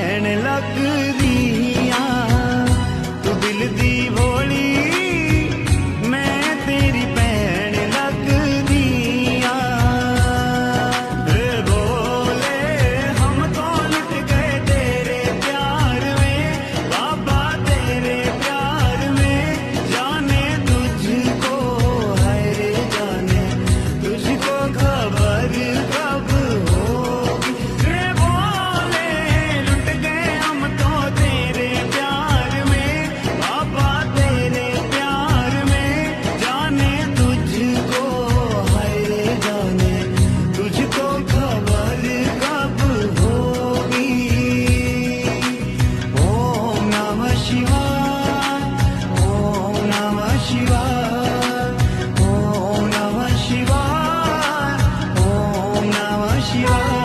ਕਹਿਣ ਲੱਗਦੀਆਂ। ਤੂੰ ਦਿਲ ਦੀ ਭੋਲੀ 希望